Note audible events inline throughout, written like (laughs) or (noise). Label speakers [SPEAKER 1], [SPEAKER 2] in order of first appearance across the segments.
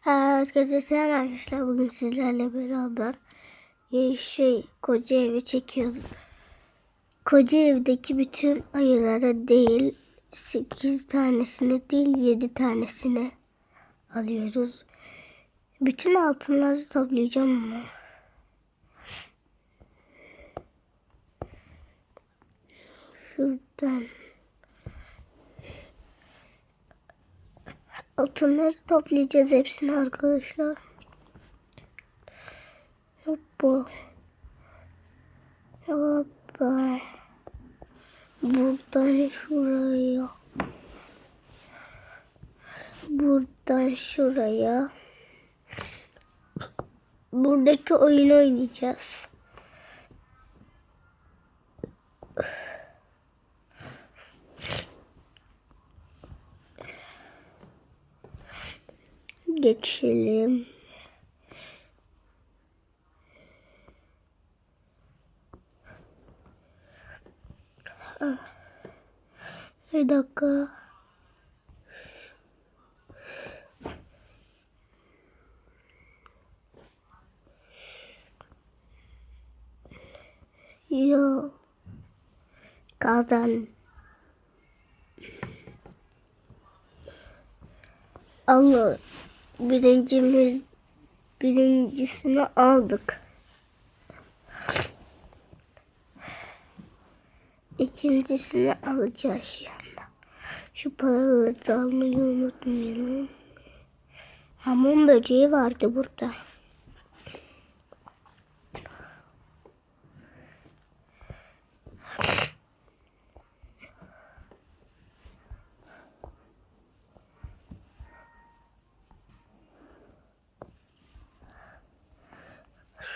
[SPEAKER 1] Herkese selam arkadaşlar. Bugün sizlerle beraber şey koca evi çekiyoruz. Koca evdeki bütün ayılara değil 8 tanesini değil 7 tanesini alıyoruz. Bütün altınları toplayacağım ama. Şuradan. Altınları toplayacağız hepsini arkadaşlar. Hoppa. Hoppa. Buradan şuraya. Buradan şuraya. Buradaki oyunu oynayacağız. Geçelim. Ah. Bir dakika. Yo. Kazan. Allah birincimiz birincisini aldık. İkincisini alacağız anda. Şu paraları da almayı unutmayalım. Hamam böceği vardı burada.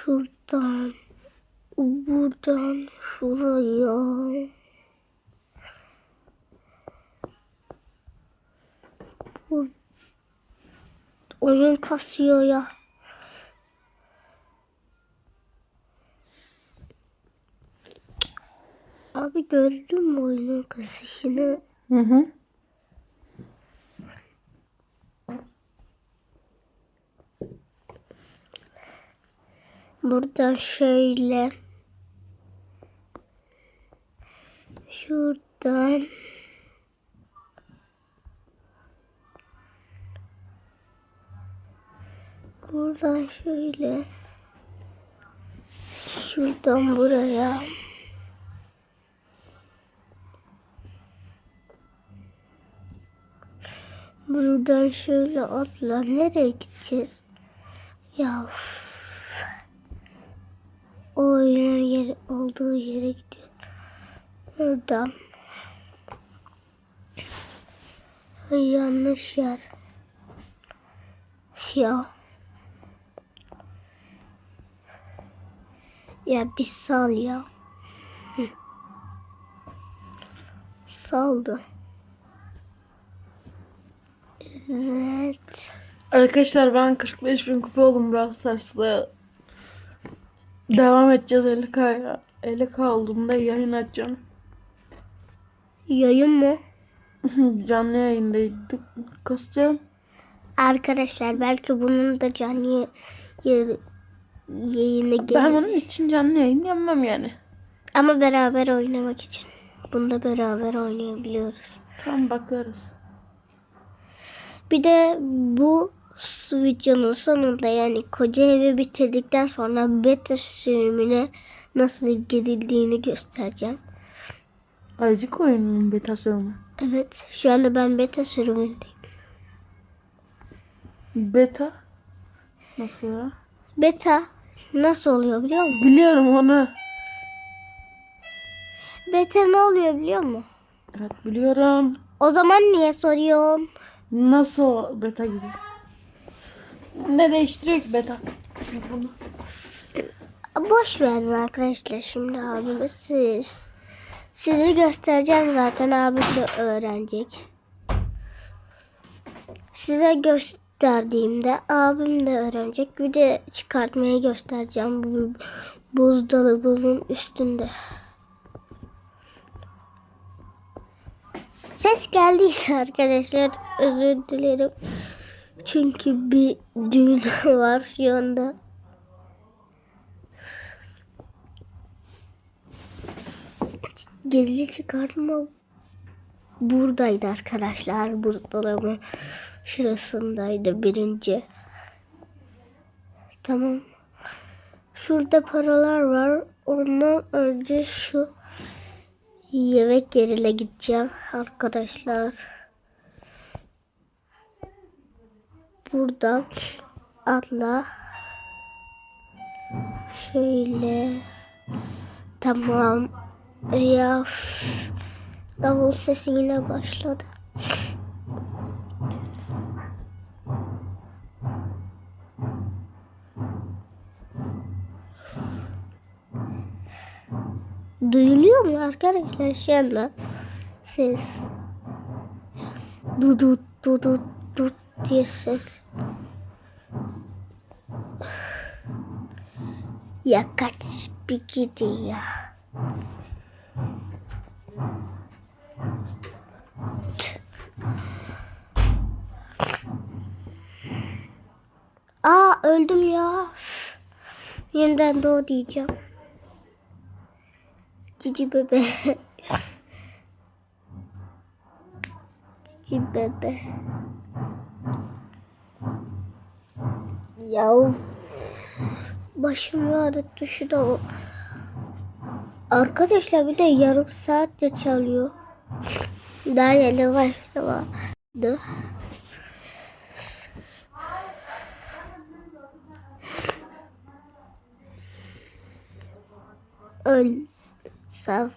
[SPEAKER 1] Şuradan, buradan, şuraya. Bur Oyun kasıyor ya. Abi gördün mü oyunun kasışını?
[SPEAKER 2] Hı hı.
[SPEAKER 1] Buradan şöyle. Şuradan. Buradan şöyle. Şuradan buraya. Buradan şöyle atla. Nereye gideceğiz? Ya. O oyunun yer, olduğu yere gidiyor. Buradan. Yanlış yer. Ya. Ya bir sal ya. Saldı. Evet.
[SPEAKER 2] Arkadaşlar ben 45 bin kupa oldum Brawl Stars'ta. Devam edeceğiz 50k 50k olduğumda yayın açacağım.
[SPEAKER 1] Yayın mı? (laughs)
[SPEAKER 2] Canlı yayındaydık. Kasacağım.
[SPEAKER 1] Arkadaşlar belki bunun da canlı yayını gelir.
[SPEAKER 2] Ben onun için canlı yayın yapmam yani.
[SPEAKER 1] Ama beraber oynamak için. Bunda beraber oynayabiliyoruz.
[SPEAKER 2] Tamam bakarız.
[SPEAKER 1] Bir de bu videonun sonunda yani koca evi bitirdikten sonra beta sürümüne nasıl girildiğini göstereceğim.
[SPEAKER 2] Ayıcık oyununun betası mı?
[SPEAKER 1] Evet şu anda ben beta sürümündeyim.
[SPEAKER 2] Beta? Nasıl ya?
[SPEAKER 1] Beta nasıl oluyor biliyor musun?
[SPEAKER 2] Biliyorum onu.
[SPEAKER 1] Beta ne oluyor biliyor musun?
[SPEAKER 2] Evet biliyorum.
[SPEAKER 1] O zaman niye soruyorsun?
[SPEAKER 2] Nasıl beta gibi? Ne değiştiriyor ki beta? Bunu.
[SPEAKER 1] Boş verin arkadaşlar şimdi abime siz. Sizi göstereceğim zaten abim de öğrenecek. Size gösterdiğimde abim de öğrenecek. Bir de çıkartmayı göstereceğim bu buzdolabının üstünde. Ses geldiyse arkadaşlar özür dilerim. Çünkü bir düğün (laughs) var şu anda. Gizli çıkartma buradaydı arkadaşlar. Buzdolabı şurasındaydı birinci. Tamam. Şurada paralar var. Ondan önce şu yemek yerine gideceğim arkadaşlar. Buradan atla. Şöyle. Tamam. Ya davul sesi yine başladı. Duyuluyor mu arkadaşlar şu anda? Ses. Dudut dudut dut diye ses. Ya kaç bir gidi ya. Aa öldüm ya. Yeniden doğ diyeceğim. Cici bebe. Cici bebe. Ya of. Başım ağrıttı şu da o. Arkadaşlar bir de yarım saattir çalıyor. Daha yeni başlamadı. Öl. Sen.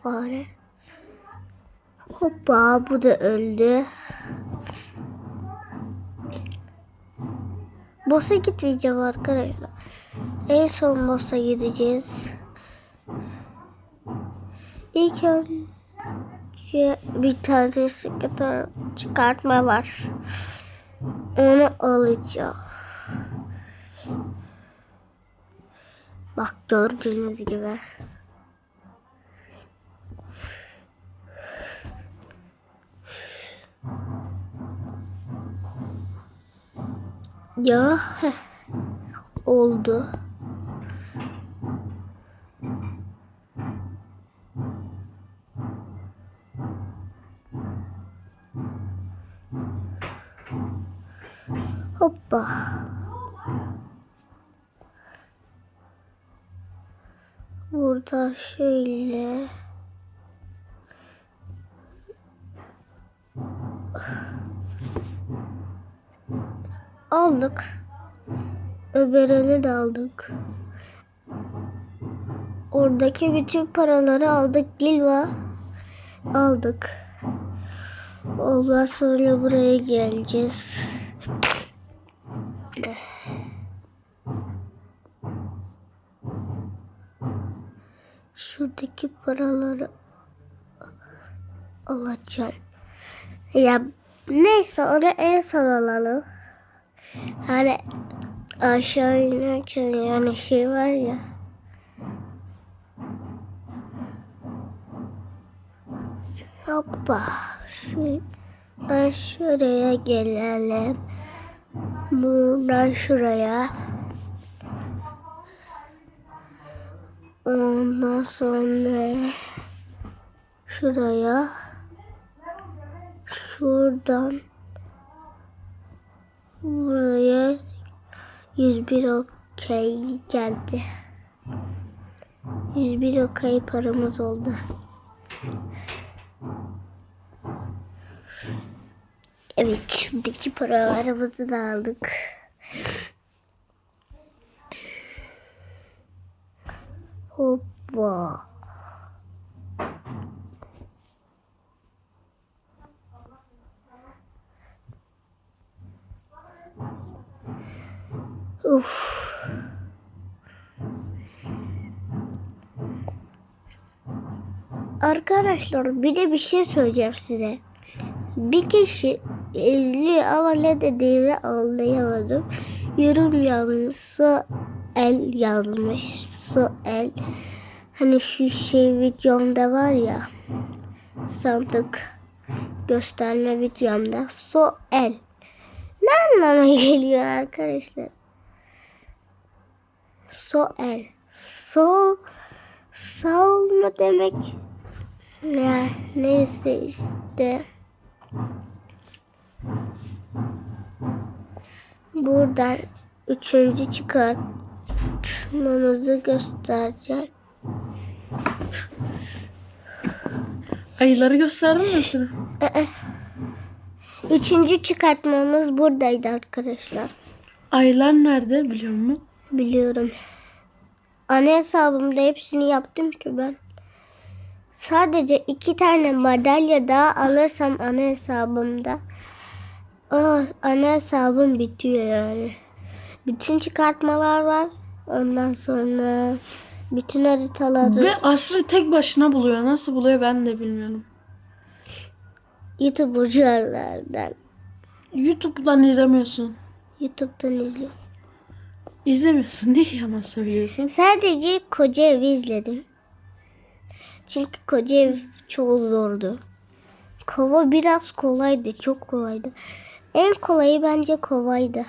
[SPEAKER 1] Hoppa bu da öldü. Boss'a gitmeyeceğim arkadaşlar. En son boss'a gideceğiz. İlk önce bir tane sekreter çıkartma var. Onu alacağım. Bak gördüğünüz gibi. Ya heh, oldu. Hoppa. Burada şöyle aldık. Öberini de aldık. Oradaki bütün paraları aldık. Gilva aldık. Ondan sonra buraya geleceğiz. Şuradaki paraları alacağım. Ya neyse onu en son alalım. Hani aşağı inerken yani şey var ya. Hoppa. Şu, ben şuraya gelelim. Buradan şuraya. Ondan sonra şuraya. Şuradan buraya 101 okey geldi. 101 okey paramız oldu. Evet şuradaki paralarımızı da aldık. Hoppa. Arkadaşlar bir de bir şey söyleyeceğim size. Bir kişi izliyor ama ne dediğimi anlayamadım. Yorum yazmış. Su el yazmış. Su el. Hani şu şey videomda var ya. Sandık gösterme videomda. Su el. Ne anlama geliyor arkadaşlar? Soel. Sol. Sol mu demek? Ya neyse işte. Buradan üçüncü çıkartmamızı göstereceğim.
[SPEAKER 2] Ayıları gösterdin mi sana?
[SPEAKER 1] Üçüncü çıkartmamız buradaydı arkadaşlar.
[SPEAKER 2] Ayılar nerede biliyor musun?
[SPEAKER 1] Biliyorum. Ana hesabımda hepsini yaptım ki ben. Sadece iki tane madalya daha alırsam ana hesabımda o ana hesabım bitiyor yani. Bütün çıkartmalar var. Ondan sonra bütün haritaları
[SPEAKER 2] Ve Asrı tek başına buluyor. Nasıl buluyor ben de bilmiyorum.
[SPEAKER 1] YouTuber'lardan
[SPEAKER 2] YouTube'dan izlemiyorsun.
[SPEAKER 1] YouTube'dan izliyorum.
[SPEAKER 2] İzlemiyorsun. Niye yalan söylüyorsun?
[SPEAKER 1] Sadece koca evi izledim. Çünkü koca ev çok zordu. Kova biraz kolaydı. Çok kolaydı. En kolayı bence kovaydı.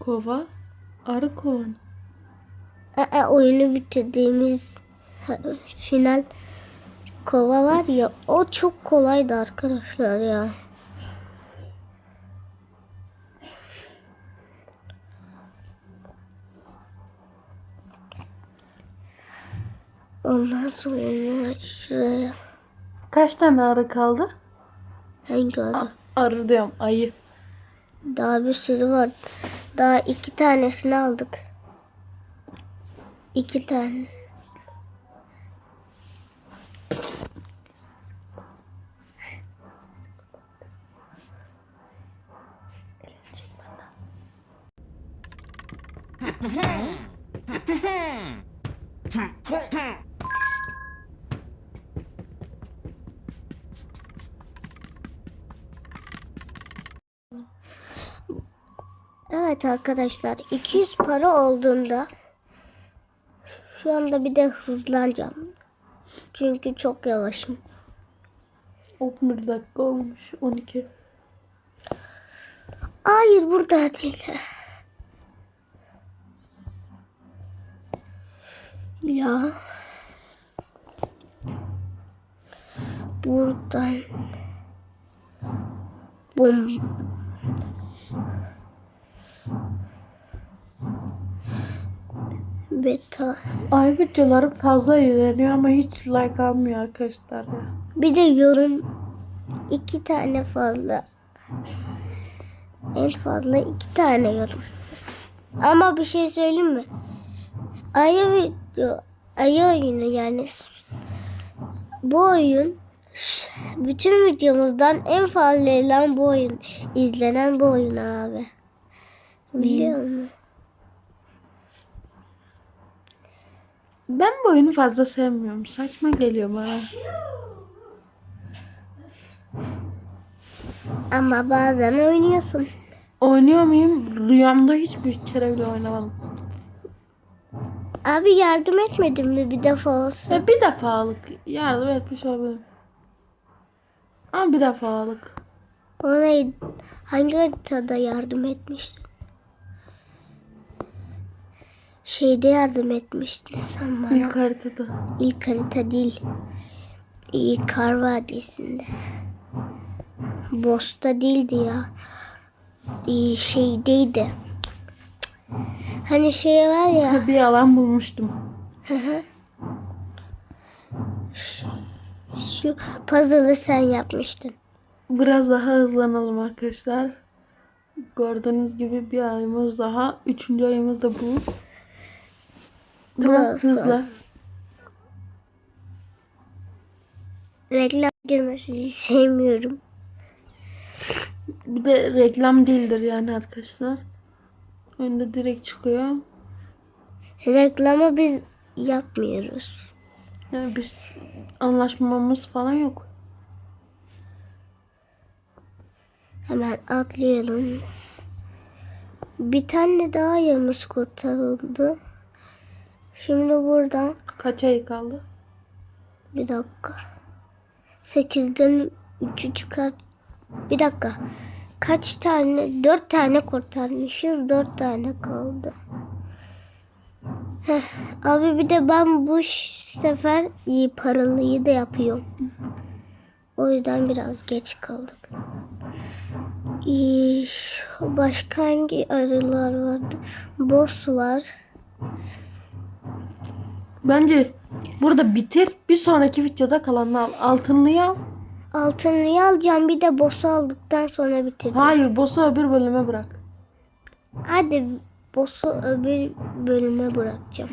[SPEAKER 2] Kova. Arı kovan.
[SPEAKER 1] Aa, oyunu bitirdiğimiz final kova var ya o çok kolaydı arkadaşlar ya. Ondan sonra şuraya
[SPEAKER 2] Kaç tane arı kaldı?
[SPEAKER 1] hangi adı?
[SPEAKER 2] Arı diyorum ayı.
[SPEAKER 1] Daha bir sürü var. Daha iki tanesini aldık. İki tane. Evet arkadaşlar 200 para olduğunda şu anda bir de hızlanacağım. Çünkü çok yavaşım.
[SPEAKER 2] 11 dakika olmuş. 12.
[SPEAKER 1] Hayır burada değil. Ya. Buradan. Bum. Beta.
[SPEAKER 2] Ay videoları fazla izleniyor ama hiç like almıyor arkadaşlar ya.
[SPEAKER 1] Bir de yorum iki tane fazla. En fazla iki tane yorum. Ama bir şey söyleyeyim mi? Ayı video, ayı oyunu yani bu oyun bütün videomuzdan en fazla izlenen bu oyun, izlenen bu oyun abi. Biliyor musun?
[SPEAKER 2] Ben bu oyunu fazla sevmiyorum. Saçma geliyor bana.
[SPEAKER 1] Ama bazen oynuyorsun.
[SPEAKER 2] Oynuyor muyum? Rüyamda hiçbir kere bile oynamadım.
[SPEAKER 1] Abi yardım etmedin mi bir defa olsun?
[SPEAKER 2] Ya bir defalık yardım etmiş olabilirim. Ama bir defalık.
[SPEAKER 1] Ona hangi haritada yardım etmiştin? Şeyde yardım etmiştin sen bana.
[SPEAKER 2] İlk haritada.
[SPEAKER 1] İlk harita değil. İlk Kar Vadisi'nde. Bosta değildi ya. İyi şeydeydi. Hani şey var ya.
[SPEAKER 2] Bir alan bulmuştum.
[SPEAKER 1] Şu puzzle'ı sen yapmıştın.
[SPEAKER 2] Biraz daha hızlanalım arkadaşlar. Gördüğünüz gibi bir ayımız daha. Üçüncü ayımız da bu. Tamam hızla.
[SPEAKER 1] Reklam girmesini sevmiyorum.
[SPEAKER 2] Bir de reklam değildir yani arkadaşlar. Önde direkt çıkıyor.
[SPEAKER 1] Reklamı biz yapmıyoruz.
[SPEAKER 2] Yani biz anlaşmamız falan yok.
[SPEAKER 1] Hemen atlayalım. Bir tane daha yamız kurtarıldı. Şimdi buradan
[SPEAKER 2] Kaç ay kaldı?
[SPEAKER 1] bir dakika. 8'den 3'ü çıkart. Bir dakika. kaç tane? Dört tane kurtarmışız. Dört tane kaldı. Heh, abi bir de ben bu sefer iyi paralıyı da yapıyorum. O yüzden biraz geç kaldık. İş, başka hangi arılar vardı? Boss var.
[SPEAKER 2] Bence burada bitir. Bir sonraki videoda kalanını al. Altınlıyı al.
[SPEAKER 1] Altınlıyı alacağım bir de boss'u aldıktan sonra bitireceğim.
[SPEAKER 2] Hayır boss'u öbür bölüme bırak.
[SPEAKER 1] Hadi boss'u öbür bölüme bırakacağım.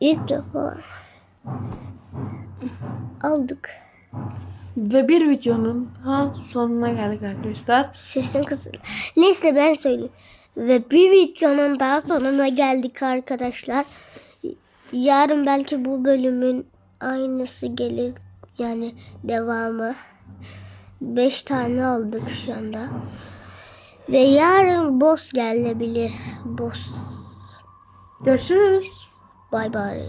[SPEAKER 1] İlk defa aldık.
[SPEAKER 2] Ve bir videonun ha sonuna geldik arkadaşlar.
[SPEAKER 1] Sesim kısıldı. Neyse ben söyleyeyim. Ve bir videonun daha sonuna geldik arkadaşlar. Yarın belki bu bölümün aynısı gelir. Yani devamı. 5 tane aldık şu anda. Ve yarın boss gelebilir. Boss.
[SPEAKER 2] Görüşürüz.
[SPEAKER 1] Bay bay.